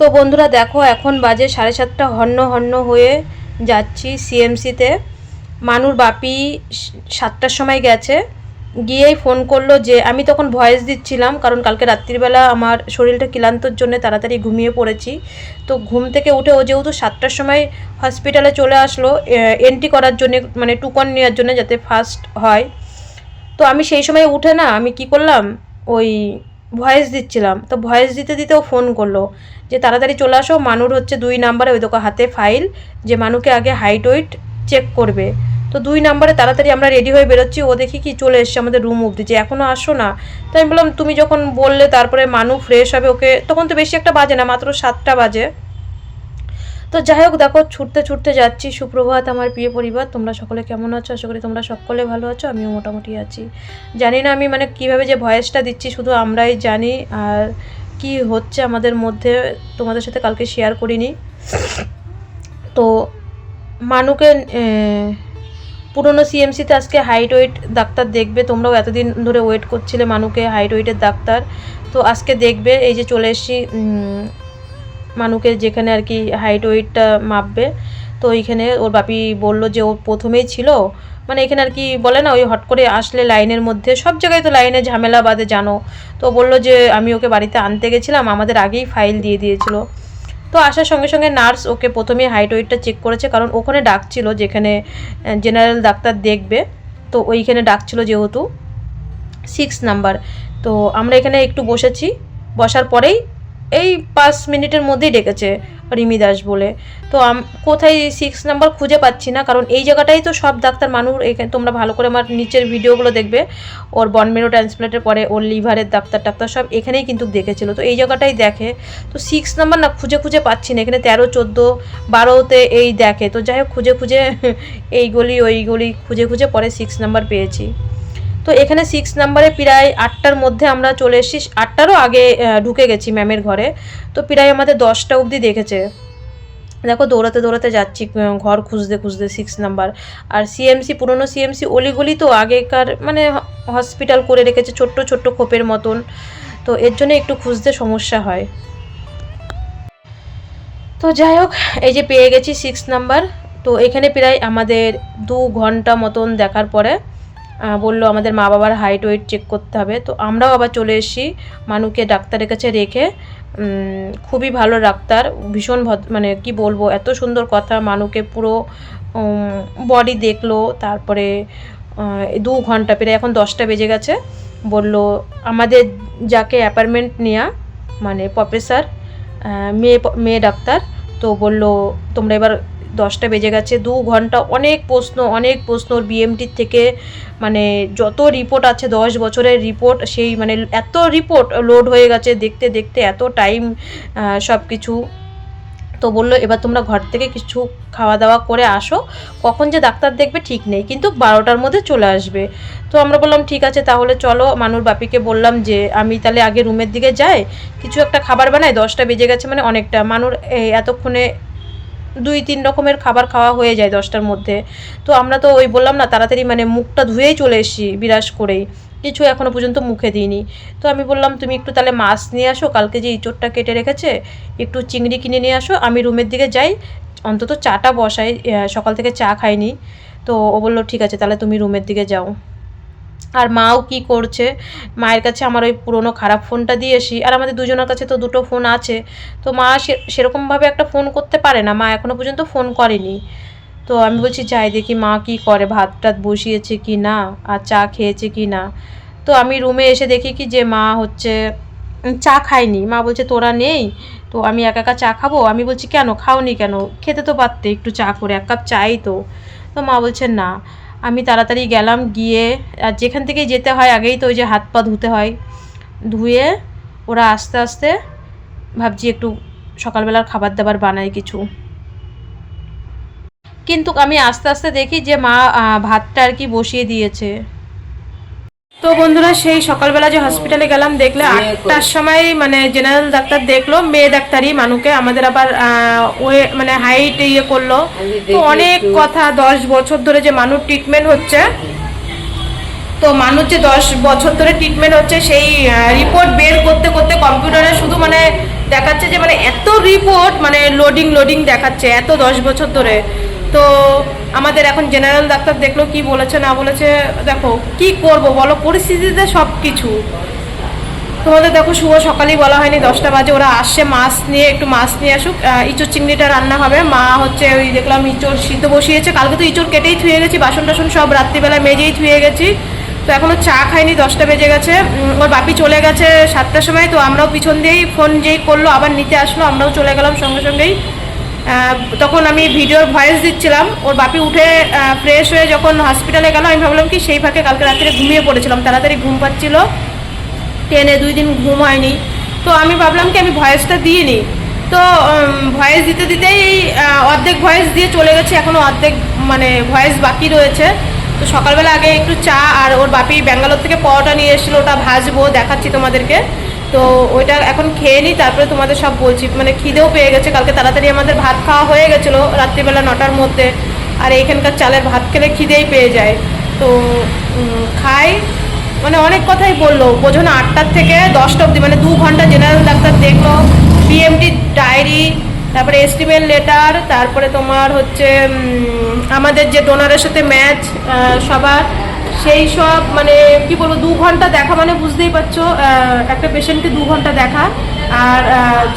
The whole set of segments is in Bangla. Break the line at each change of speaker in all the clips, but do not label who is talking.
তো বন্ধুরা দেখো, এখন বাজে সাড়ে সাতটা হন্য হন্য হয়ে যাচ্ছি সিএমসিতে মানুর বাপি সাতটার সময় গেছে। গিয়েই ফোন করল যে, আমি তখন ভয়েস দিচ্ছিলাম, কারণ কালকে রাত্রিবেলা আমার শরীরটা ক্লান্তর জন্য তাড়াতাড়ি ঘুমিয়ে পড়েছি। তো ঘুম থেকে উঠে ও যেহেতু সাতটার সময় হসপিটালে চলে আসলো এন্ট্রি করার জন্য মানে টুকন নেওয়ার জন্য যাতে ফার্স্ট হয়। তো আমি সেই সময় উঠে না, আমি কি করলাম, ওই ভয়েস দিচ্ছিলাম। তো ভয়েস দিতে দিতে ও ফোন করল। যে তাড়াতাড়ি চলে আসো, মানুর হচ্ছে দুই নাম্বারে ওই দেখো হাতে ফাইল, যে মানুকে আগে হাইট ওয়েট চেক করবে। তো দুই নাম্বারে তাড়াতাড়ি আমরা রেডি হয়ে বেরোচ্ছি, ও দেখি কি চলে এসছে আমাদের রুম অবধি, যে এখনও আসো না। তো আমি বললাম, তুমি যখন বললে তারপরে মানু ফ্রেশ হবে, ওকে তখন তো বেশি একটা বাজে না, মাত্র সাতটা বাজে। তো যাই হোক, দেখো, ছুটতে ছুটতে যাচ্ছি। সুপ্রভাত আমার প্রিয় পরিবার, তোমরা সকলে কেমন আছো? আশা করি তোমরা সকলে ভালো আছো, আমিও মোটামুটি আছি। জানি না আমি মানে কীভাবে যে ভয়েসটা দিচ্ছি, শুধু আমরাই জানি, আর কি হচ্ছে আমাদের মধ্যে, তোমাদের সাথে কালকে শেয়ার করিনি। তো মানুকে পুরনো সিএমসিতে আজকে হাইট ওয়েট ডাক্তার দেখবে। তোমরাও এতদিন ধরে ওয়েট করছিলে মানুকে হাইট ওয়েটের ডাক্তার। তো আজকে দেখবে, এই যে চলে এসেছি মানুকে যেখানে আর কি হাইট ওয়েটটা মাপবে। তো ওইখানে ওর বাপি বলল যে ও প্রথমেই ছিল। মানে এখানে আর কি বলে না, ওই হট করে আসলে লাইনের মধ্যে, সব জায়গায় তো লাইনে ঝামেলা বাদে জানো। তো বলল যে আমি ওকে বাড়িতে আনতে গেছিলাম, আমাদের আগেই ফাইল দিয়ে দিয়েছিল। তো আসার সঙ্গে সঙ্গে নার্স ওকে প্রথমেই হাইট ওয়েটটা চেক করেছে, কারণ ওখানে ডাকছিল যেখানে জেনারেল ডাক্তার দেখবে। তো ওইখানে ডাকছিল যেহেতু, সিক্স নাম্বার। তো আমরা এখানে একটু বসেছি, বসার পরেই এই পাঁচ মিনিটের মধ্যেই ডেকেছে রিমি দাস বলে। তো কোথায় সিক্স নাম্বার খুঁজে পাচ্ছি না, কারণ এই জায়গাটাই তো সব ডাক্তার মানুষ এখানে, তোমরা ভালো করে আমার নিচের ভিডিওগুলো দেখবে। ওর বনমেরো ট্রান্সপ্লান্টের পরে, ওর লিভারের ডাক্তার টাক্তার সব এখানেই কিন্তু দেখেছিল। তো এই জায়গাটাই দেখে। তো সিক্স নাম্বার না খুঁজে খুঁজে পাচ্ছি না, এখানে তেরো, চোদ্দ, বারোতে এই দেখে। তো যাই হোক, খুঁজে খুঁজে এই গলি, ওই গলি খুঁজে খুঁজে পরে সিক্স নাম্বার পেয়েছি। তো এখানে সিক্স নাম্বারে প্রায় আটটার মধ্যে আমরা চলে এসেছি। আটটারও আগে ঢুকে গেছি ম্যামের ঘরে। তো প্রায় আমাদের দশটা অবধি দেখেছে। দেখো, দৌড়াতে দৌড়াতে যাচ্ছি ঘর খুঁজতে খুঁজতে সিক্স নাম্বার আর সিএমসি পুরনো সিএমসি অলিগলি তো আগেকার মানে হসপিটাল করে রেখেছে, ছোট্ট ছোট্ট খোপের মতন। তো এর জন্য একটু খুঁজতে সমস্যা হয়। তো যাই হোক, এই যে পেয়ে গেছি সিক্স নাম্বার তো এখানে প্রায় আমাদের দু ঘণ্টা মতন দেখার পরে বলল আমাদের মা বাবার হাইট ওয়েট চেক করতে হবে। তো আমরাও আবার চলে এসেছি মানুকে ডাক্তারের কাছে রেখে। খুবই ভালো ডাক্তার, ভীষণ ভদ্র মানে কি বলব, এত সুন্দর কথা। মানুকে পুরো বডি দেখল, তারপরে দু ঘণ্টা, প্রায় এখন দশটা বেজে গেছে। বলল, আমাদের যাকে অ্যাপার্টমেন্ট নেওয়া মানে প্রফেসর মেয়ে মেয়ে ডাক্তার, তো বলল, তোমরা এবার দশটা বেজে গেছে, দু ঘণ্টা অনেক প্রশ্ন অনেক প্রশ্ন বিএমটির থেকে মানে যত রিপোর্ট আছে, দশ বছরের রিপোর্ট সেই মানে এত রিপোর্ট লোড হয়ে গেছে দেখতে দেখতে এত টাইম সব কিছু তো বলল, এবার তোমরা ঘর থেকে কিছু খাওয়া দাওয়া করে আসো, কখন যে ডাক্তার দেখবে ঠিক নেই, কিন্তু বারোটার মধ্যে চলে আসবে। তো আমরা বললাম, ঠিক আছে, তাহলে চলো। মানুর বাপিকে বললাম যে, আমি তাহলে আগে রুমের দিকে যাই, কিছু একটা খাবার বানাই, দশটা বেজে গেছে মানে অনেকটা। মানুর এতক্ষণে দুই তিন রকমের খাবার খাওয়া হয়ে যায় দশটার মধ্যে। তো আমরা তো ওই বললাম না, তাড়াতাড়ি মানে মুখটা ধুয়েই চলে এসেছি বিরাস করেই। কিছু এখনও পর্যন্ত মুখে দিইনি। তো আমি বললাম, তুমি একটু তাহলে মাছ নিয়ে আসো, কালকে যে ইঁচড়টা কেটে রেখেছে, একটু চিংড়ি কিনে নিয়ে আসো। আমি রুমের দিকে যাই, অন্তত চাটা বসাই সকাল থেকে চা খাইনি। তো ও বলল, ঠিক আছে, তাহলে তুমি রুমের দিকে যাও। আর মাও কি করছে? মায়ের কাছে আমার ওই পুরনো খারাপ ফোনটা দিয়ে আসি। আর আমাদের দুজনের কাছে তো দুটো ফোন আছে। তো মা সেরকমভাবে একটা ফোন করতে পারে না। মা এখনও পর্যন্ত ফোন করেনি। তো আমি বলছি, যাই দেখি মা কি করে? ভাত টাত বসিয়েছে কি না? আর চা খেয়েছে কি না? তো আমি রুমে এসে দেখি কি যে মা হচ্ছে চা খায়নি। মা বলছে, তোরা নেই? তো আমি একা একা চা খাব? আমি বলছি, কেন? খাওনি কেন? খেতে তো পারতে। একটু চা করে, এক কাপ চাই তো। তো মা বলছে, না। আমি তাড়াতাড়ি গেলাম, গিয়ে, আর যেখান থেকে যেতে হয় আগেই তো ওই যে হাত পা ধুতে হয়। ধুয়ে ওরা আস্তে আস্তে ভাবছি একটু সকালবেলার খাবার দাবার বানাই কিছু। কিন্তু আমি আস্তে আস্তে দেখি যে মা ভাতটা আর কি বসিয়ে দিয়েছে। তো বন্ধুরা সেই সকালবেলা যে হসপিটালে গেলাম দেখলে আটটার সময় মানে জেনারেল ডাক্তার দেখল মেয়ে ডাক্তারই মানুকে আমাদের আবার ওয়ে মানে হাইট ইয়ে করল। তো অনেক কথা দশ বছর ধরে যে মানুষ ট্রিটমেন্ট হচ্ছে তো মানুষ যে দশ বছর ধরে ট্রিটমেন্ট হচ্ছে সেই রিপোর্ট বের করতে করতে কম্পিউটারে শুধু মানে দেখাচ্ছে যে মানে এত রিপোর্ট মানে লোডিং লোডিং দেখাচ্ছে এত দশ বছর ধরে। তো আমাদের এখন জেনারেল ডাক্তার দেখল কি বলেছে, না বলেছে, দেখো কি করব বলো? পরিস্থিতিতে সব কিছু তোমাদের দেখো শুভ সকালেই বলা হয়নি, দশটা বাজে, ওরা আসছে মাছ নিয়ে, একটু মাছ নিয়ে আসুক। ইঁচড় চিংড়িটা রান্না হবে। মা হচ্ছে ওই দেখলাম ইঁচড় সিদ্ধ বসিয়েছে। কালকে তো ইঁচড় কেটেই থুয়ে গেছি, বাসন টাসন সব রাত্রিবেলা মেজেই থুয়ে গেছি। তো এখনও চা খাইনি, দশটা বেজে গেছে। ওর বাপি চলে গেছে সাতটার সময়, তো আমরাও পিছন দিয়েই ফোন যেই করল, আবার নিতে আসলো, আমরাও চলে গেলাম সঙ্গে সঙ্গেই। তখন আমি ভিডিওর ভয়েস দিচ্ছিলাম। ওর বাপি উঠে ফ্রেশ হয়ে যখন হসপিটালে গেল, আমি ভাবলাম কি সেই ফাঁকে কালকে রাত্রে ঘুমিয়ে পড়েছিলাম। তাড়াতাড়ি ঘুম পাচ্ছিল। টেনে দুই দিন ঘুম হয়নি। তো আমি ভাবলাম কি আমি ভয়েসটা দিয়ে নিই তো ভয়েস দিতে দিতেই অর্ধেক ভয়েস দিয়ে চলে গেছে। এখনও অর্ধেক মানে ভয়েস বাকি রয়েছে। তো সকালবেলা আগে একটু চা আর ওর বাপি ব্যাঙ্গালোর থেকে পরোটা নিয়ে এসেছিল। ওটা ভাজবো, দেখাচ্ছি তোমাদেরকে। তো ওইটা এখন খেয়ে নিই, তারপরে তোমাদের সব বলছি। মানে খিদেও পেয়ে গেছে, কালকে তাড়াতাড়ি আমাদের ভাত খাওয়া হয়ে গেছিল রাত্রিবেলা নটার মধ্যে। আর এইখানকার চালের ভাত খেলে খিদেই পেয়ে যায়। তো খাই। মানে অনেক কথাই বলল। বোঝো না, আটটার থেকে দশটা অবধি মানে দু ঘণ্টা জেনারেল ডাক্তার দেখল। বিএমটি ডায়েরি তারপরে এস্টিমেট লেটার তারপরে তোমার হচ্ছে আমাদের যে ডোনারের সাথে ম্যাচ সবার সেই সব মানে কি বলব, দু ঘণ্টা দেখা মানে বুঝতেই পারছ একটা পেশেন্টকে দু ঘণ্টা দেখা। আর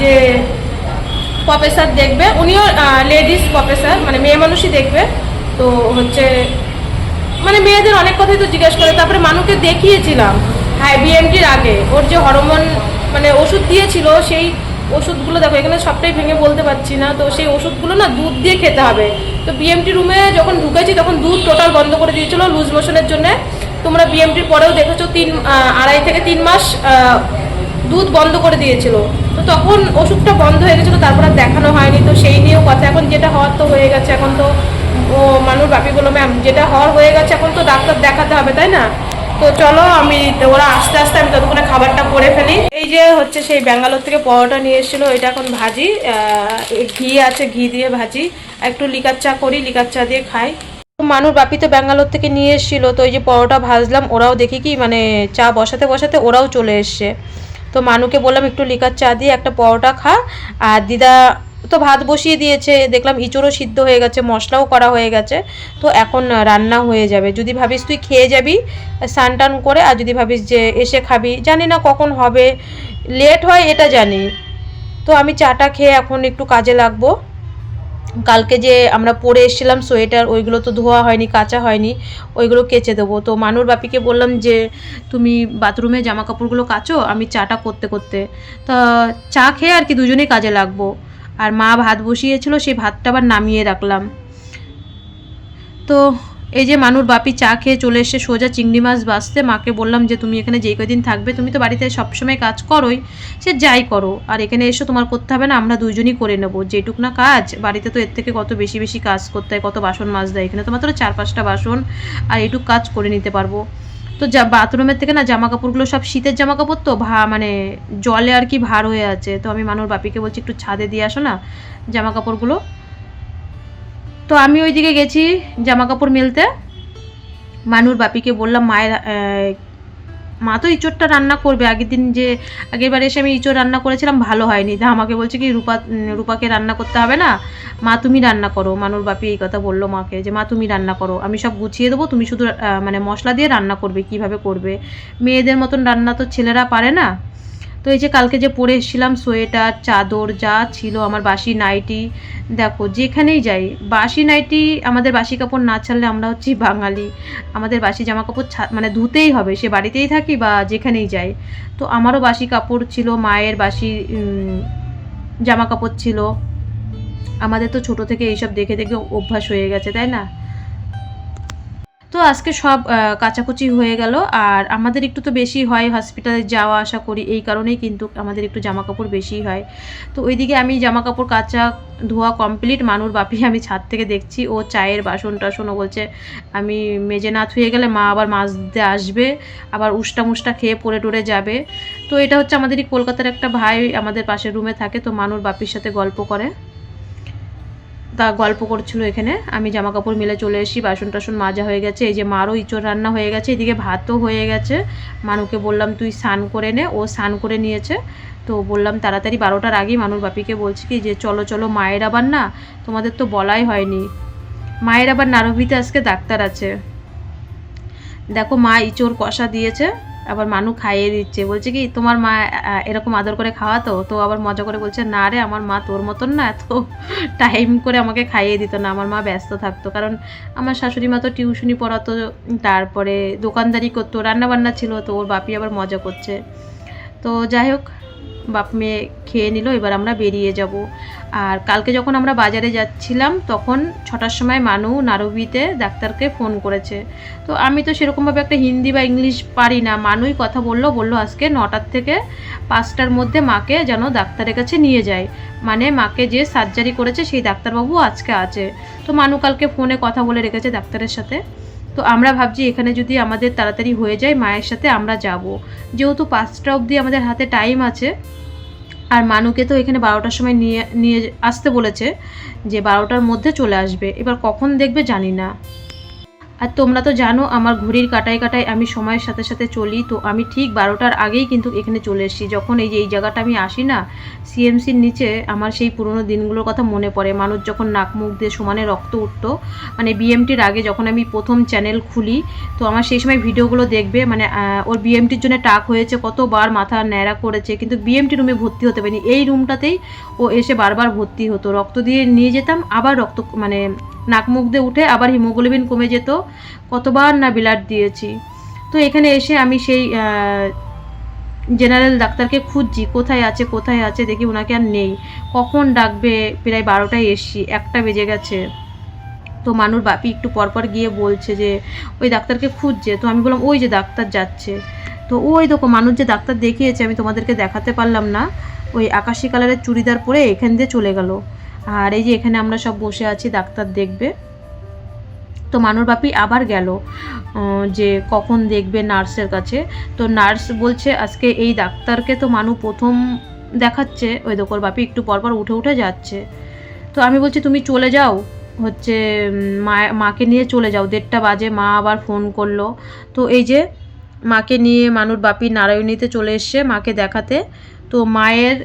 যে প্রফেসর দেখবে, উনিও লেডিস প্রফেসর মানে মেয়ে মানুষই দেখবে। তো হচ্ছে মানে মেয়েদের অনেক কথাই তো জিজ্ঞেস করে। তারপরে মানুষকে দেখিয়েছিলাম হ্যাঁ বিএমটির আগে। ওর যে হরমোন মানে ওষুধ দিয়েছিল, সেই ওষুধগুলো দেখো, এখানে সবটাই ভেঙে বলতে পারছি না। তো সেই ওষুধগুলো না দুধ দিয়ে খেতে হবে। তো বিএমটি রুমে যখন ঢুকেছি, তখন দুধ টোটাল বন্ধ করে দিয়েছিলো লুজ মোশনের জন্য। তোমরা বিএমটির পরেও দেখেছ, তিন আড়াই থেকে তিন মাস দুধ বন্ধ করে দিয়েছিল। তো তখন ওষুধটা বন্ধ হয়ে গেছিল, তারপর আর দেখানো হয়নি। তো সেই নিয়েও কথা। এখন যেটা হওয়ার তো হয়ে গেছে। এখন তো ও মানুষ বাপি বলল, ম্যাম, যেটা হওয়ার হয়ে গেছে, এখন তো ডাক্তার দেখাতে হবে, তাই না? তো চলো আমি ওরা আস্তে আস্তে আমি ততক্ষণে খাবারটা করে ফেলি। এই যে হচ্ছে সেই ব্যাঙ্গালোর থেকে পরোটা নিয়ে এসেছিল, এটা এখন ভাজি ঘি আছে, ঘি দিয়ে ভাজি। একটু লিকার চা করি, লিকার চা দিয়ে খাই। মানুষ বাপি তো ব্যাঙ্গালোর থেকে নিয়ে এসেছিল, তো এই যে পরোটা ভাজলাম, ওরাও দেখি কি মানে চা বসাতে বসাতে ওরাও চলে এসছে। তো মানুকে বললাম একটু লিকার চা দিয়ে একটা পরোটা খা। আর দিদা তো ভাত বসিয়ে দিয়েছে, দেখলাম ইঁচড়ও সিদ্ধ হয়ে গেছে, মশলাও করা হয়ে গেছে, তো এখন রান্না হয়ে যাবে। যদি ভাবিস তুই খেয়ে যাবি, স্নান টান করে, আর যদি ভাবিস যে এসে খাবি, জানি না কখন হবে লেট হয় এটা জানি। তো আমি চাটা খেয়ে এখন একটু কাজে লাগবো। কালকে যে আমরা পরে এসেছিলাম সোয়েটার, ওইগুলো তো ধোয়া হয়নি, কাঁচা হয়নি, ওইগুলো কেচে দেবো। তো মানুর বাপিকে বললাম যে, তুমি বাথরুমে জামা কাপড়গুলো কাচো, আমি চাটা করতে করতে। তা চা খেয়ে আর কি দুজনেই কাজে লাগবো। আর মা ভাত বসিয়েছিল, সেই ভাতটা আবার নামিয়ে রাখলাম। তো এই যে মানুর বাপি চা খেয়ে চলে এসে সোজা চিংড়ি মাছ বাঁচতে মাকে বললাম যে তুমি এখানে যেই কদিন থাকবে, তুমি তো বাড়িতে সবসময় কাজ করোই, সে যাই করো। আর এখানে এসে, তোমার করতে হবে না, আমরা দুইজনই করে নেব। যেটুক না কাজ, বাড়িতে তো এর থেকে কত বেশি বেশি কাজ করতে হয়, কত বাসন মাছ দেয় এখানে তোমার তো চার পাঁচটা বাসন, আর এইটুক কাজ করে নিতে পারব। তো যা বাথরুমের থেকে না জামা কাপড়গুলো সব শীতের জামা কাপড় তো ভা মানে জলে আর কি ভার হয়ে আছে। তো আমি মানুর বাপিকে বলছি, একটু ছাদে দিয়ে আসো না জামা কাপড়গুলো তো আমি ওইদিকে গেছি জামা কাপড় মেলতে। মানুর বাপিকে বললাম, মায়ের মা তো ইঁচড়টা রান্না করবে। আগের দিন যে আগের বার এসে আমি ইঁচড় রান্না করেছিলাম, ভালো হয়নি। তা আমাকে বলছে কি, রূপা রূপাকে রান্না করতে হবে না? মা, তুমি রান্না করো। মানুর বাপি এই কথা বলল মাকে যে, মা, তুমি রান্না করো। আমি সব গুছিয়ে দেবো, তুমি শুধু মানে মশলা দিয়ে রান্না করবে, কীভাবে করবে। মেয়েদের মতন রান্না তো ছেলেরা পারে না। তো এই যে কালকে যে পরে এসেছিলাম, সোয়েটার, চাদর, যা ছিল আমার বাসি নাইটি, দেখো, যেখানেই যাই, বাসি নাইটি আমাদের বাসি কাপড় না ছাড়লে আমরা হচ্ছি বাঙালি। আমাদের বাসি জামা কাপড় মানে ধুতেই হবে, সে বাড়িতেই থাকি বা যেখানেই যাই। তো আমারও বাসি কাপড় ছিল, মায়ের বাসি জামা কাপড় ছিল। আমাদের তো ছোট থেকে এইসব দেখে দেখে অভ্যাস হয়ে গেছে, তাই না? তো আজকে সব কাচাকুচি হয়ে গেল। আর আমাদের একটু তো বেশি হয় হসপিটালে যাওয়া আসা করি, এই কারণেই কিন্তু আমাদের একটু জামা কাপড় বেশি হয়। তো ওইদিকে আমি জামা কাপড় কাচা ধোয়া কমপ্লিট মানুর বাপি আমি ছাদ থেকে দেখছি, ও চায়ের বাসন টাসন, ও বলছে, আমি মেজে না থুয়ে গেলে মা আবার মাছ দিতে আসবে, আবার উষ্টা মুষ্টা খেয়ে পড়ে টরে যাবে। তো এটা হচ্ছে আমাদের এই কলকাতার একটা ভাই আমাদের পাশের রুমে থাকে, তো মানুর বাপির সাথে গল্প করে। তা গল্প করছিল এখানে। আমি জামা কাপড় মিলে চলে এসেছি বাসন টাসন মাজা হয়ে গেছে, এই যে মারও ইঁচড় রান্না হয়ে গেছে, এদিকে ভাতও হয়ে গেছে। মানুকে বললাম, তুই স্নান করে নে। ও স্নান করে নিয়েছে। তো বললাম, তাড়াতাড়ি বারোটার আগেই মানুর বাপিকে বলছি কি যে, চলো চলো, মায়ের আবার না, তোমাদের তো বলাই হয়নি। মায়ের আবার নারভিতে আজকে ডাক্তার আছে। দেখো, মা ইঁচড় কষা দিয়েছে। আবার মানু খাইয়ে দিচ্ছে। বলছে কি, তোমার মা এরকম আদর করে খাওয়াতো? তো আবার মজা করে বলছে, না রে, আমার মা তোর মতন না এত টাইম করে আমাকে খাইয়ে দিত না, আমার মা ব্যস্ত থাকতো। কারণ আমার শাশুড়ি মা তো টিউশনি পড়াতো, তারপরে দোকানদারি করতো, রান্নাবান্না ছিল, তো ওর বাপি আবার মজা করছে। তো যাই হোক বাপ মেয়ে খেয়ে নিল, এবার আমরা বেরিয়ে যাব। আর কালকে যখন আমরা বাজারে যাচ্ছিলাম, তখন ছটার সময় মানু নারবিতে ডাক্তারকে ফোন করেছে। তো আমি তো সেরকমভাবে একটা হিন্দি বা ইংলিশ পারি না। মানুই কথা বলল বলল আজকে নটার থেকে পাঁচটার মধ্যে মাকে যেন ডাক্তারের কাছে নিয়ে যায়। মানে মাকে যে সার্জারি করেছে, সেই ডাক্তারবাবু আজকে আছে। তো মানু কালকে ফোনে কথা বলে রেখেছে ডাক্তারের সাথে। তো আমরা ভাবছি এখানে যদি আমাদের তাড়াতাড়ি হয়ে যায় মায়ের সাথে, আমরা যাব। যেহেতু পাঁচটা অবধি আমাদের হাতে টাইম আছে, আর মানুকে তো এখানে বারোটার সময় নিয়ে নিয়ে আসতে বলেছে যে বারোটার মধ্যে চলে আসবে। এবার কখন দেখবে জানি না। আর তোমরা তো জানো আমার ঘড়ির কাটায় কাটায় আমি সময়ের সাথে সাথে চলি, তো আমি ঠিক বারোটার আগেই কিন্তু এখানে চলে এসেছি। যখন এই যে এই জায়গাটা আমি আসি না, সিএমসির নিচে আমার সেই পুরনো দিনগুলোর কথা মনে পড়ে। মানুষ যখন নাক মুখ দিয়ে সমানে রক্ত উঠতো মানে বিএমটির আগে যখন আমি প্রথম চ্যানেল খুলি, তো আমার সেই সময় ভিডিওগুলো দেখবে মানে ওর বিএমটির জন্য টাক হয়েছে, কতবার মাথা ন্যাড়া করেছে, কিন্তু বিএমটি রুমে ভর্তি হতে পারিনি। এই রুমটাতেই ও এসে বারবার ভর্তি হতো। রক্ত দিয়ে নিয়ে যেতাম, আবার রক্ত মানে নাক মুখ দিয়ে উঠে আবার হিমোগ্লোবিন কমে যেত। কতবার না ব্লাড দিয়েছি। তো এখানে এসে আমি সেই জেনারেল ডাক্তারকে খুঁজছি, কোথায় আছে কোথায় আছে, দেখি ওনাকে আর নেই। কখন ডাকবে? প্রায় বারোটায় এসছি, একটা বেজে গেছে। তো মানুর বাপি একটু পরপর গিয়ে বলছে যে, ওই ডাক্তারকে খুঁজছে। তো আমি বললাম, ওই যে ডাক্তার যাচ্ছে। তো ওই দেখো মানুষ যে ডাক্তার দেখিয়েছে, আমি তোমাদেরকে দেখাতে পারলাম না। ওই আকাশি কালারের চুড়িদার পরে এখান দিয়ে চলে গেল। আর এই যে এখানে আমরা সব বসে আছি, ডাক্তার দেখবে। তো মানুর বাপি আবার গেল যে কখন দেখবে নার্সের কাছে। তো নার্স বলছে, আজকে এই ডাক্তারকে তো মানু প্রথম দেখাচ্ছে, ওই দেখোর বাপি একটু পরপর উঠে উঠে যাচ্ছে। তো আমি বলছি, তুমি চলে যাও, হচ্ছে মা, মাকে নিয়ে চলে যাও। দেড়টা বাজে, মা আবার ফোন করল। তো এই যে মাকে নিয়ে মানুর বাপি নারায়ণীতে চলে এসছে, মাকে দেখাতে। তো মায়ের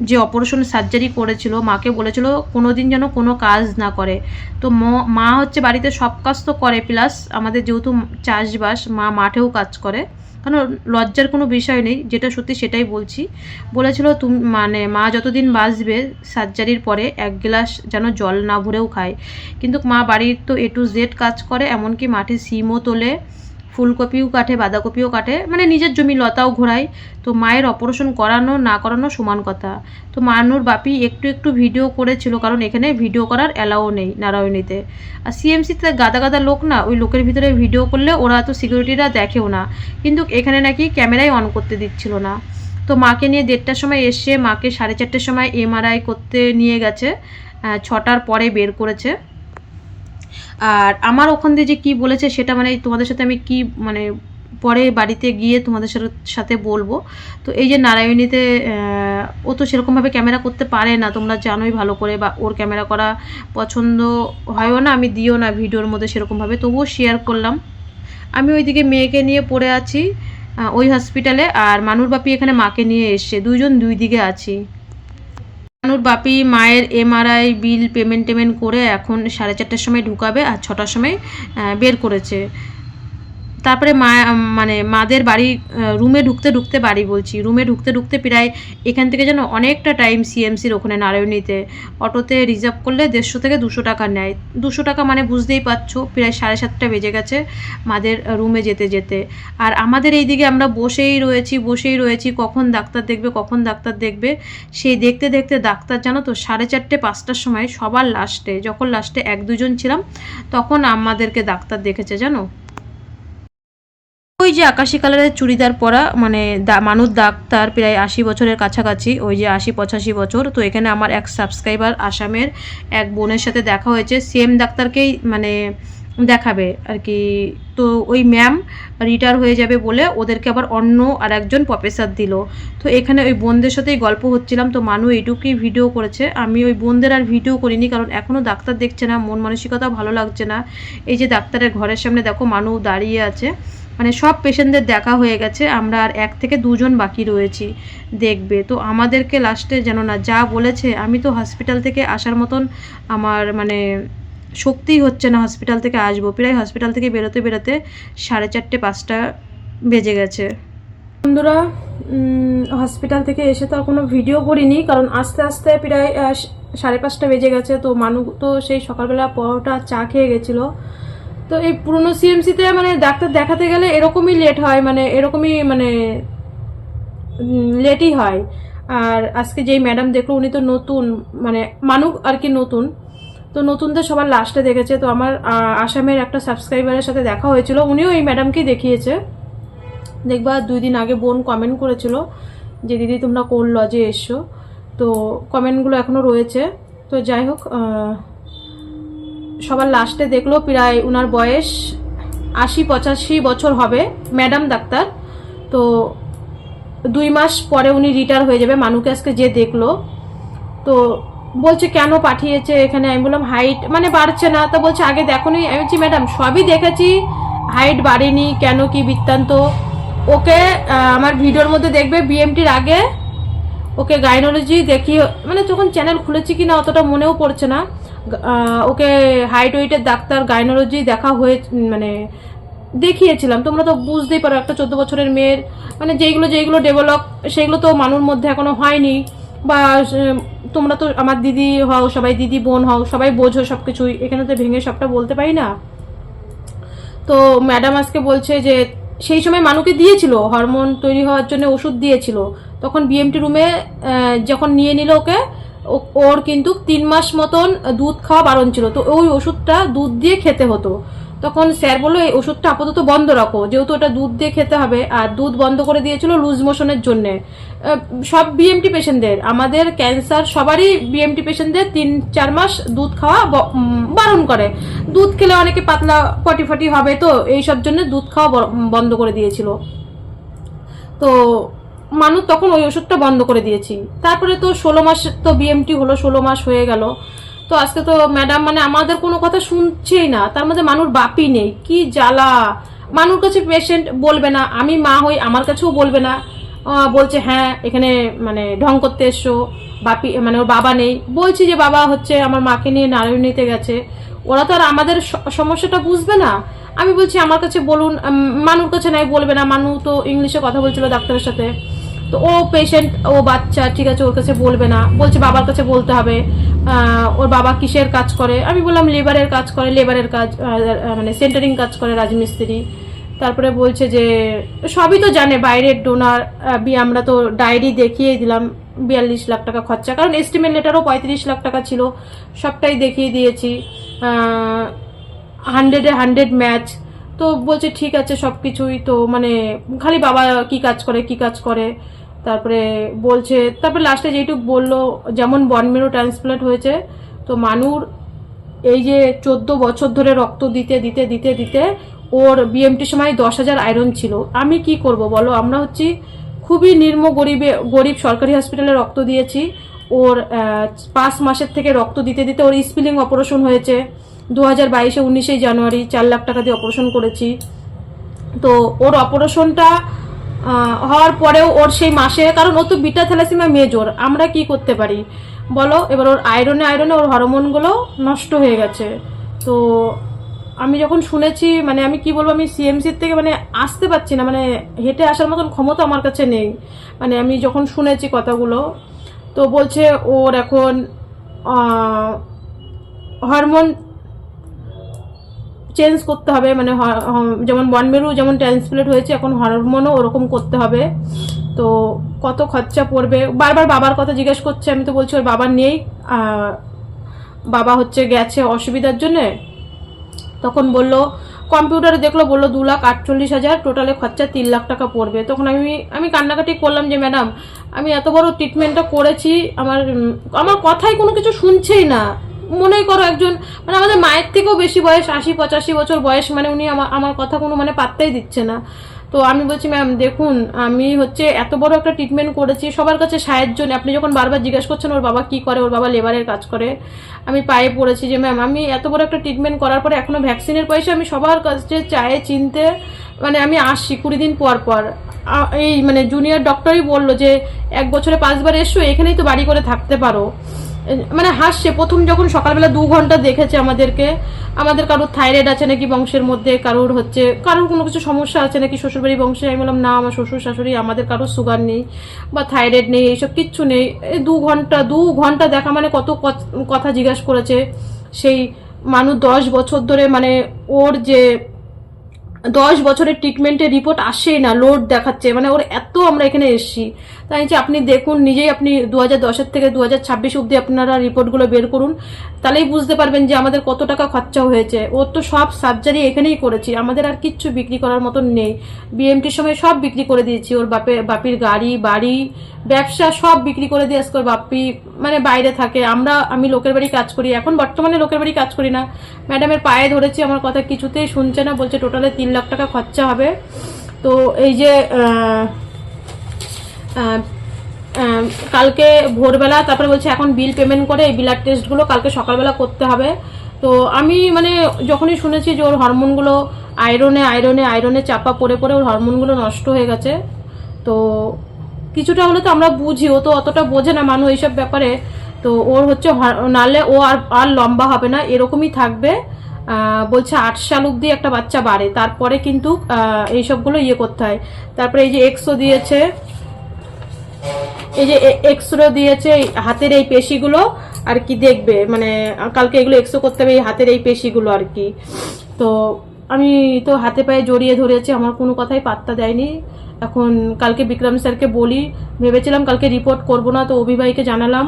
যে অপারেশন সার্জারি করেছিল, মাকে বলেছিল কোনো দিন যেন কোনো কাজ না করে। তো ম- হচ্ছে বাড়িতে সব কাজ তো করে প্লাস আমাদের যেহেতু চাষবাস, মা মাঠেও কাজ করে। কারণ লজ্জার কোনো বিষয় নেই, যেটা সত্যি সেটাই বলছি। বলেছিল তুমি মানে মা যতদিন বাঁচবে সার্জারির পরে এক গ্লাস যেন জল না ভরেও খায়। কিন্তু মা বাড়ির তো এ টু জেড কাজ করে, এমনকি মাঠে সিমও তোলে। ফুলকপিও কাটে, বাঁধাকপিও কাটে মানে নিজের জমি লতাও ঘোরায়। তো মায়ের অপারেশন করানো, না করানো সমান কথা। তো মানুর বাপি একটু একটু ভিডিও করেছিল, কারণ এখানে ভিডিও করার অ্যালাও নেই নারায়ণীতে। আর সিএমসিতে গাদা গাদা লোক না, ওই লোকের ভিতরে ভিডিও করলে ওরা তো সিকিউরিটিরা দেখেও না। কিন্তু এখানে নাকি ক্যামেরাই অন করতে দিচ্ছিল না। তো মাকে নিয়ে দেড়টার সময় এসে মাকে সাড়ে চারটের সময় এমআরআই করতে নিয়ে গেছে ছটার পরে বের করেছে। আর আমার ওখান দিয়ে যে কি বলেছে সেটা মানে তোমাদের সাথে আমি কি মানে পরে বাড়িতে গিয়ে তোমাদের সাথে বলব। তো এই যে নারায়ণীতে ও তো সেরকমভাবে ক্যামেরা করতে পারে না, তোমরা জানোই ভালো করে বা ওর ক্যামেরা করা পছন্দ হয়ও না, আমি দিও না ভিডিওর মধ্যে সেরকমভাবে, তবুও শেয়ার করলাম। আমি ওইদিকে মেয়েকে নিয়ে পড়ে আছি ওই হসপিটালে আর মানুর বাপি এখানে মাকে নিয়ে এসছে, দুইজন দুই দিকে আছি। মানুর বাপি মায়ের এমআরআই বিল পেমেন্ট টেমেন্ট করে এখন সাড়ে চারটার সময় ঢুকাবে আর ছটার সময় বের করেছে। তারপরে মা মানে মাদের বাড়ি রুমে ঢুকতে ঢুকতে বাড়ি বলছি। রুমে ঢুকতে ঢুকতে প্রায় এখান থেকে যেন অনেকটা টাইম সিএমসির ওখানে নারায়ণীতে। অটোতে রিজার্ভ করলে দেড়শো থেকে দুশো টাকা নেয়। দুশো টাকা মানে বুঝতেই পারছ, প্রায় সাড়ে সাতটা বেজে গেছে মাদের রুমে যেতে যেতে। আর আমাদের এই দিকে আমরা বসেই রয়েছি বসেই রয়েছি। কখন ডাক্তার দেখবে, কখন ডাক্তার দেখবে? সেই দেখতে দেখতে ডাক্তার জানো তো সাড়ে চারটে, পাঁচটার সময় সবার লাস্টে যখন লাস্টে এক দুজন ছিলাম, তখন আমাদেরকে ডাক্তার দেখেছে জানো? ওই যে আকাশি কালারের চুড়িদার পরা মানে মানুষ ডাক্তার প্রায় আশি বছরের কাছাকাছি, ওই যে আশি, পঁচাশি বছর। তো এখানে আমার এক সাবস্ক্রাইবার আসামের এক বোনের সাথে দেখা হয়েছে। সেম ডাক্তারকেই মানে দেখাবে আর কি। তো ওই ম্যাম রিটায়ার হয়ে যাবে বলে ওদেরকে আবার অন্য আর একজন প্রফেসর দিল। তো এখানে ওই বোনদের সাথেই গল্প হচ্ছিলাম। তো মানু এইটুকুই ভিডিও করেছে। আমি ওই বোনদের আর ভিডিও করিনি, কারণ এখনও ডাক্তার দেখছে না, মন মানসিকতাও ভালো লাগছে না। এই যে ডাক্তারের ঘরের সামনে দেখো, মানু দাঁড়িয়ে আছে। মানে সব পেশেন্টদের দেখা হয়ে গেছে, আমরা আর এক থেকে দুজন বাকি রয়েছি, দেখবে। তো আমাদেরকে লাস্টে যেন না যা বলেছে, আমি তো হসপিটাল থেকে আসার মতন আমার মানে শক্তিই হচ্ছে না হসপিটাল থেকে আসব। প্রায় হসপিটাল থেকে বেরোতে বেরোতে সাড়ে চারটে, পাঁচটা বেজে গেছে। বন্ধুরা হসপিটাল থেকে এসে তো কোনো ভিডিও করিনি, কারণ আস্তে আস্তে প্রায় সাড়ে পাঁচটা বেজে গেছে। তো মানু তো সেই সকালবেলা পরোটা চা খেয়ে গেছিল। তো এই পুরনো সিএমসিতে মানে ডাক্তার দেখাতে গেলে এরকমই লেট হয় মানে এরকমই মানে লেটই হয়। আর আজকে যেই ম্যাডাম দেখল, উনি তো নতুন মানে মানুক আর কি নতুন। তো নতুনদের সবার লাস্টে দেখেছে। তো আমার আসামের একটা সাবস্ক্রাইবারের সাথে দেখা হয়েছিল, উনিও এই ম্যাডামকেই দেখিয়েছে। দেখবা, দুই দিন আগে বোন কমেন্ট করেছিল যে, দিদি, তোমরা কোন লজে এসছো? তো কমেন্টগুলো এখনও রয়েছে। তো যাই হোক সবার লাস্টে দেখল প্রায় ওনার বয়স আশি পঁচাশি বছর হবে ম্যাডাম ডাক্তার। তো দুই মাস পরে উনি রিটায়ার হয়ে যাবে, মানুকে আজকে যে দেখল। তো বলছে, কেন পাঠিয়েছে এখানে? আমি বললাম হাইট মানে বাড়ছে না। তো বলছে, আগে দেখোনি। আমি বলছি ম্যাডাম সবই দেখেছি। হাইট বাড়েনি, কেন কি বৃত্তান্ত? ওকে আমার ভিডিওর মধ্যে দেখবে বিএমটির আগে। ওকে গাইনোলজি দেখি মানে যখন চ্যানেল খুলেছি কিনা অতটা মনেও পড়ছে না। ওকে হাইট ডাক্তার গাইনোলজি দেখা হয়ে মানে দেখিয়েছিলাম। তোমরা তো বুঝতেই পারো, একটা চোদ্দ বছরের মেয়ের মানে যেইগুলো যেইগুলো ডেভেলপ সেগুলো তো মানুষ মধ্যে এখনও হয়নি। বা তোমরা তো আমার দিদি হও, সবাই দিদি বোন হও, সবাই বোঝো সব কিছুই এখানে তো ভেঙে সবটা বলতে পারি না। তো ম্যাডাম আজকে বলছে যে, সেই সময় মানুকে দিয়েছিল হরমোন তৈরি হওয়ার জন্য ওষুধ দিয়েছিল। তখন বিএমটি রুমে যখন নিয়ে নিল ওকে ওর কিন্তু তিন মাস মতন দুধ খাওয়া বারণ ছিল। তো ওই ওষুধটা দুধ দিয়ে খেতে হতো। তখন স্যার বলল, এই ওষুধটা আপাতত বন্ধ রাখো। যেহেতু ওটা দুধ দিয়ে খেতে হবে, আর দুধ বন্ধ করে দিয়েছিল লুজ মোশনের জন্যে। সব বিএমটি পেশেন্টদের আমাদের ক্যান্সার সবারই বিএমটি পেশেন্টদের তিন, চার মাস দুধ খাওয়া বারণ করে। দুধ খেলে অনেকে পাতলা পটি ফটি হবে, তো এইসব জন্য দুধ খাওয়া বন্ধ করে দিয়েছিল। তো মানুষ তখন ওই ওষুধটা বন্ধ করে দিয়েছি। তারপরে তো ষোলো মাস তো বিএমটি হলো, ষোলো মাস হয়ে গেল। তো আজকে তো ম্যাডাম মানে আমাদের কোনো কথা শুনছেই না, তার মধ্যে মানুষ বাপি নেই। কি জ্বালা। মানুষ কাছে পেশেন্ট বলবে না, আমি মা হই, আমার কাছেও বলবে না। বলছে হ্যাঁ এখানে মানে ঢং করতে এসছো, বাপি মানে ওর বাবা নেই। বলছি যে, বাবা হচ্ছে আমার মাকে নিয়ে নারায়ণীতে গেছে। ওরা তো আর আমাদের সমস্যাটা বুঝবে না। আমি বলছি, আমার কাছে বলুন মানুর কাছে নাই, বলবে না। মানু তো ইংলিশে কথা বলছিল ডাক্তারের সাথে। তো ও পেশেন্ট ও বাচ্চা, ঠিক আছে, ওর কাছে বলবে না। বলছে বাবার কাছে বলতে হবে ওর বাবা কিসের কাজ করে? আমি বললাম লেবারের কাজ করে লেবারের কাজ মানে সেন্টারিং কাজ করে রাজমিস্ত্রি। তারপরে বলছে যে, সবই তো জানে, বাইরের ডোনার আমরা তো ডায়েরি দেখিয়ে দিলাম, বিয়াল্লিশ লাখ টাকা খরচা। কারণ এস্টিমেট লেটারও পঁয়ত্রিশ লাখ টাকা ছিল, সবটাই দেখিয়ে দিয়েছি। হান্ড্রেডে হান্ড্রেড ম্যাচ তো বলছে, ঠিক আছে সব কিছুই তো মানে খালি বাবা কি কাজ করে, কি কাজ করে? তারপরে বলছে, তারপরে লাস্টে যেইটুক বলল, যেমন বনমেরু ট্রান্সপ্লান্ট হয়েছে, তো মানুর এই যে চোদ্দ বছর ধরে রক্ত দিতে দিতে দিতে দিতে ওর বিএমটির সময় দশ হাজার আয়রন ছিল। আমি কি করব বলো? আমরা হচ্ছি খুবই নির্ম গরিবে, গরিব সরকারি হসপিটালে রক্ত দিয়েছি। ওর পাঁচ মাসের থেকে রক্ত দিতে দিতে ওর স্পিলিং অপারেশন হয়েছে। দু হাজার বাইশে, উনিশে জানুয়ারি, চার লাখ টাকা দিয়ে অপারেশন করেছি। তো ওর অপারেশনটা হওয়ার পরেও ওর সেই মাসে কারণ ও তো বিটা থ্যালাসিমা মেজর, আমরা কি করতে পারি? বলো, এবার ওর আয়রনে আয়রনে ওর হরমোনগুলো নষ্ট হয়ে গেছে। তো আমি যখন শুনেছি মানে আমি কি বলব, আমি সিএমসির থেকে মানে আসতে পারছি না মানে হেঁটে আসার মতন ক্ষমতা আমার কাছে নেই। মানে আমি যখন শুনেছি কথাগুলো, তো বলছে ওর এখন হরমোন চেঞ্জ করতে হবে মানে যেমন বনমেরু যেমন ট্রান্সপ্লেট হয়েছে, এখন হরমোনও ওরকম করতে হবে। তো কত খরচা পড়বে? বারবার বাবার কথা জিজ্ঞেস করছে, আমি তো বলছি ওর বাবা নেই বাবা হচ্ছে গেছে অসুবিধার জন্যে। তখন বলল কম্পিউটারে দেখল, বলল দু লাখ আটচল্লিশ হাজার টোটালে খরচা তিন লাখ টাকা পড়বে। তখন আমি আমি কান্নাকাটি করলাম যে, ম্যাডাম, আমি এত বড় ট্রিটমেন্টটা করেছি, আমার আমার কথাই কোনো কিছু শুনছেই না। মনেই করো একজন মানে আমাদের মায়ের থেকেও বেশি বয়স, আশি, পঁচাশি বছর বয়স মানে উনি আমার আমার কথা কোনো মানে পাত্তাই দিচ্ছে না। তো আমি বলছি, ম্যাম, দেখুন, আমি হচ্ছে এত বড় একটা ট্রিটমেন্ট করেছি, সবার কাছে সাহায্য আপনি যখন বারবার জিজ্ঞেস করছেন, ওর বাবা কি করে? ওর বাবা লেবারের কাজ করে? আমি পায়ে পড়েছি যে, ম্যাম, আমি এত বড় একটা ট্রিটমেন্ট করার পরে এখনও ভ্যাকসিনের পয়সা আমি সবার কাছে চায়ে, চিনতে মানে আমি আসছি কুড়ি দিন পর পর। এই মানে জুনিয়র ডক্টরই বলল যে, এক বছরে পাঁচবার এসো, এখানেই তো বাড়ি করে থাকতে পারো। মানে হাসছে। প্রথম যখন সকালবেলা দু ঘণ্টা দেখেছে আমাদেরকে, আমাদের কারোর থাইরয়েড আছে নাকি বংশের মধ্যে, কারোর হচ্ছে, কারোর কোনো কিছু সমস্যা আছে নাকি শ্বশুরবাড়ি বংশে? আমি বললাম, না, আমার শ্বশুর শাশুড়ি, আমাদের কারোর সুগার নেই বা থাইরয়েড নেই, এইসব কিচ্ছু নেই। এই দু ঘণ্টা দু ঘণ্টা দেখা মানে কত কথা জিজ্ঞাসা করেছে সেই মানুষ দশ বছর ধরে মানে ওর যে দশ বছরের ট্রিটমেন্টের রিপোর্ট আসেই না লোড দেখাচ্ছে। মানে ওর এত আমরা এখানে এসছি। তাই যে আপনি দেখুন, নিজেই আপনি দু হাজার দশের থেকে দু হাজার ছাব্বিশ অব্দি আপনারা রিপোর্টগুলো বের করুন, তাহলেই বুঝতে পারবেন যে আমাদের কত টাকা খরচা হয়েছে। ওর তো সব সার্জারি এখানেই করেছি, আমাদের আর কিচ্ছু বিক্রি করার মতন নেই। বিএমটির সময় সব বিক্রি করে দিয়েছি, ওর বাপে, বাপির গাড়ি, বাড়ি, ব্যবসা সব বিক্রি করে দিয়ে আজকে বাপি মানে বাইরে থাকে। আমরা, আমি লোকের বাড়ি কাজ করি, এখন বর্তমানে লোকের বাড়ি কাজ করি না। ম্যাডামের পায়ে ধরেছি, আমার কথা কিছুতেই শুনছে না, বলছে টোটালে তিন লাখ টাকা খরচা হবে। তো এই যে কালকে ভোরবেলা তারপরে বলছে এখন বিল পেমেন্ট করে এই ব্লাড টেস্টগুলো কালকে সকালবেলা করতে হবে। তো আমি মানে যখনই শুনেছি যে ওর হরমোনগুলো আয়রনে আয়রনে আয়রনে চাপা পড়ে পড়ে ওর হরমোনগুলো নষ্ট হয়ে গেছে। তো কিছুটা হলে তো আমরা বুঝি, ও তো অতটা বোঝে না মানুষ এইসব ব্যাপারে। তো ওর হচ্ছে নালে ও আর আর লম্বা হবে না, এরকমই থাকবে। বলছে আট সাল অব্দি একটা বাচ্চা বাড়ে। তারপরে কিন্তু আহ, এইসবগুলো ইয়ে করতে হয়। তারপরে এই যে এক্সো দিয়েছে এই যে এক্সরে দিয়েছে এই হাতের এই পেশিগুলো আর কি দেখবে? মানে কালকে এগুলো এক্সরে করতে হবে এই হাতের এই পেশিগুলো আর কি। তো আমি তো হাতে পায়ে জড়িয়ে ধরেছি আমার কোনো কথাই পাত্তা দেয়নি। এখন কালকে বিক্রম স্যারকে বলি ভেবেছিলাম কালকে রিপোর্ট করব না তো অভিভাইকে জানালাম।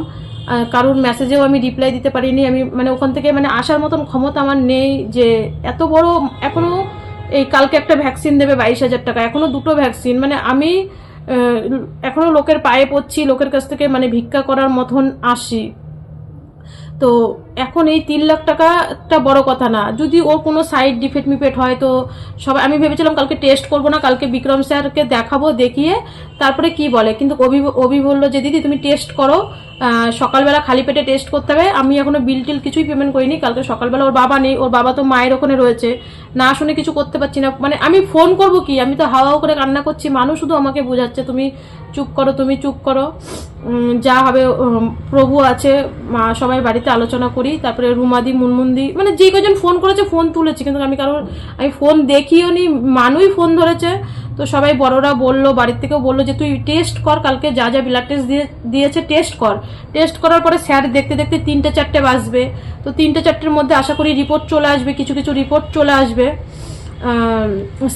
কারোর মেসেজেও আমি রিপ্লাই দিতে পারিনি। আমি মানে ওখান থেকে মানে আসার মতন ক্ষমতা আমার নেই যে এত বড় এখনও এই কালকে একটা ভ্যাকসিন দেবে বাইশ হাজার টাকা। এখনও দুটো ভ্যাকসিন মানে আমি আহ, এখনও লোকের পায়ে পড়ছি লোকের কাছ থেকে মানে ভিক্ষা করার মতন আসি। তো এখন এই তিন লাখ টাকাটা বড় কথা না। যদি ওর কোনো সাইড ডিফেক্ট মিফেক্ট হয় তো সবাই আমি ভেবেছিলাম কালকে টেস্ট করব না কালকে বিক্রম স্যারকে দেখাবো দেখিয়ে তারপরে কি বলে? কিন্তু অভি অভি বলল যে দিদি তুমি টেস্ট করো সকালবেলা খালি পেটে টেস্ট করতে হবে। আমি এখনও বিল টিল কিছুই পেমেন্ট করিনি। কালকে সকালবেলা ওর বাবা নেই, ওর বাবা তো মায়ের ওখানে রয়েছে। না শুনে কিছু করতে পারছি না। মানে আমি ফোন করব কি? আমি তো হাওয়া করে কান্না করছি। মানুষ শুধু আমাকে বোঝাচ্ছে। তুমি চুপ করো, তুমি চুপ করো। যা হবে প্রভু আছে, মা, সবাই বাড়িতে আলোচনা করি, তারপরে রুমাদি, মুনমুন্দি মানে যে কজন ফোন করেছে, ফোন তুলেছি, কিন্তু আমি কারোর, আমি ফোন দেখিও নি, মানুই ফোন ধরেছে, তো সবাই বড়রা বলল, বাড়ির থেকেও বলল যে, তুই টেস্ট কর, কালকে যা যা ব্লাড টেস্ট দিয়ে, দিয়েছে টেস্ট কর। টেস্ট করার পরে স্যার দেখতে দেখতে তিনটে, চারটে বাজবে, তো তিনটে, চারটের মধ্যে আশা করি রিপোর্ট চলে আসবে, কিছু কিছু রিপোর্ট চলে আসবে।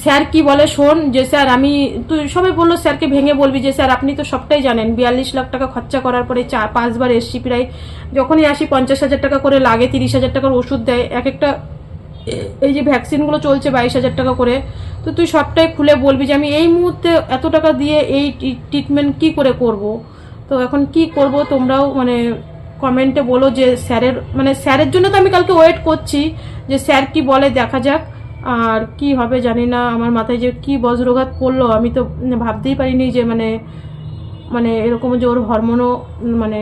স্যার কি বলে, শোন যে স্যার আমি তুই সবাই বলল, স্যারকে ভেঙে বলবি যে স্যার আপনি তো সবটাই জানেন। বিয়াল্লিশ লাখ টাকা খরচা করার পরে চার পাঁচবার এসছি প্রায়। যখনই আসি পঞ্চাশ হাজার টাকা করে লাগে, তিরিশ হাজার টাকার ওষুধ দেয়। এক একটা এই যে ভ্যাকসিনগুলো চলছে বাইশ হাজার টাকা করে, তো তুই সবটাই খুলে বলবি যে আমি এই মুহূর্তে এত টাকা দিয়ে এই ট্রিটমেন্ট কি করে করব? তো এখন কি করব তোমরাও মানে কমেন্টে বলো যে স্যারের মানে স্যারের জন্য তো আমি কালকে ওয়েট করছি যে স্যার কি বলে, দেখা যাক। আর কি হবে জানি না, আমার মাথায় যে কি বজ্রঘাত পড়ল, আমি তো ভাবতেই পারিনি যে মানে মানে এরকম যে ওর হরমোনও মানে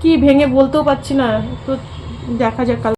কি ভেঙে বলতেও পারছি না। তো দেখা যাক কাল